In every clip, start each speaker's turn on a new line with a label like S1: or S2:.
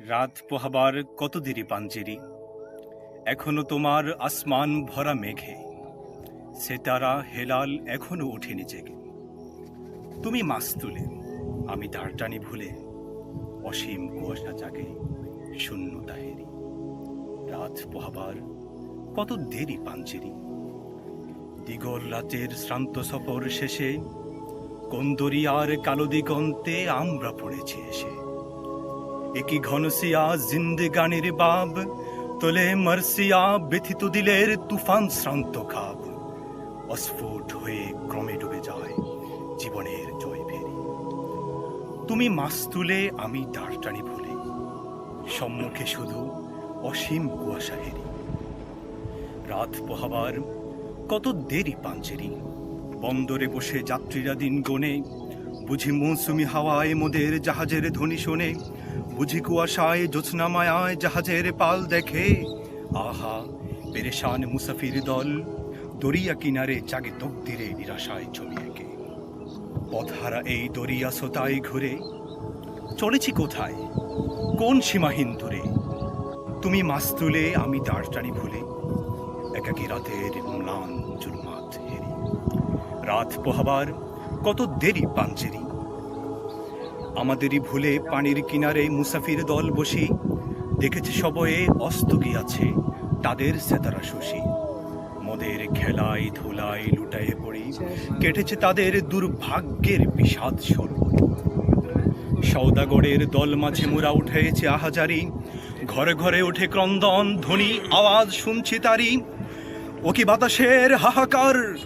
S1: রাত পোহাবার কত দেরি পাঞ্জেরি? এখনও তোমার আসমান ভরা মেঘে। সেতারা হেলাল এখনও ওঠেনি জেগে তুমি মাছ তুলে, আমি তার টানি ভুলে, অসীম কুয়াশা জাগে শূন্য তাহেরি রাত পোহাবার কত দেরি পাঞ্জেরি? দিগর রাতের শ্রান্ত সফর শেষে কন্দরিয়ার কালো দিগন্তে আমরা পড়েছি এসে। একই ঘনসিয়া জিন্দেগানির বাব। তোলে মার্সিয়া ব্যথিত দিলের তুফান শ্রান্ত খাব। অস্ফুট হয়ে ক্রমে ডুবে যায় জীবনের জয় ফেরি। তুমি মাছ তুলে আমি দাঁড়টানি ভুলে। সম্মুখে শুধু অসীম কুয়াশা হেরি। রাত পোহাবার কত দেরি পাঞ্চেরি বন্দরে বসে যাত্রীরা দিন গনে। বুঝি মৌসুমি হাওয়ায় মোদের জাহাজের ধ্বনি শোনে। বুঝি কুয়াশায় জ্যোৎস্না মায়ায় জাহাজের পাল দেখে। আহা, পেরেশান মুসাফির দল দরিয়া কিনারে জাগে তকদিরে নিরাশায় জমিয়েকে পথহারা এই দরিয়া সোতায় ঘুরে চলেছি কোথায়? কোন সীমাহীন দূরে? তুমি মাছ তুলে আমি দাঁড়টানি ভুলে। একাকি রাতের ম্লান জুলমাত হেরি। রাত পোহাবার কত দেরি পাঞ্চেরি আমাদেরই ভুলে পানির কিনারে মুসাফির দল বসি। দেখেছে সবয়ে অস্ত গিয়াছে তাদের সেতারা শশী। মদের খেলায় ধুলায় লুটায়ে পড়ি। কেটেছে তাদের দুর্ভাগ্যের বিষাদ সরবরি সৌদাগরের দল মাঝে মোরা উঠেছে আহাজারি। ঘরে ঘরে ওঠে ক্রন্দন, ধ্বনি, আওয়াজ শুনছি তারি। ও কি বাতাসের হাহাকার?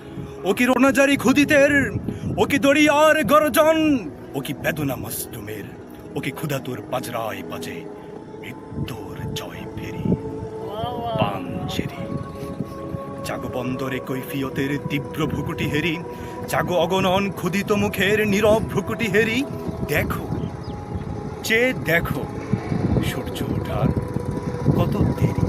S1: ও রোনাজারি খুদিতের ও কি দরিয়ার গর্জন? ও কি বেদনা মস্তুমের ও কি ক্ষুধাতুর পাজরায় বাজে, মৃত্যুর জয় ফেরি পাঞ্চেরি জাগো বন্দরে কৈফিয়তের তীব্র ভ্রুকুটি হেরি, জাগো অগণন ক্ষুদিত মুখের নীরব ভ্রুকুটি হেরি, দেখো চেয়ে দেখো, সূর্য ওঠার কত দেরি।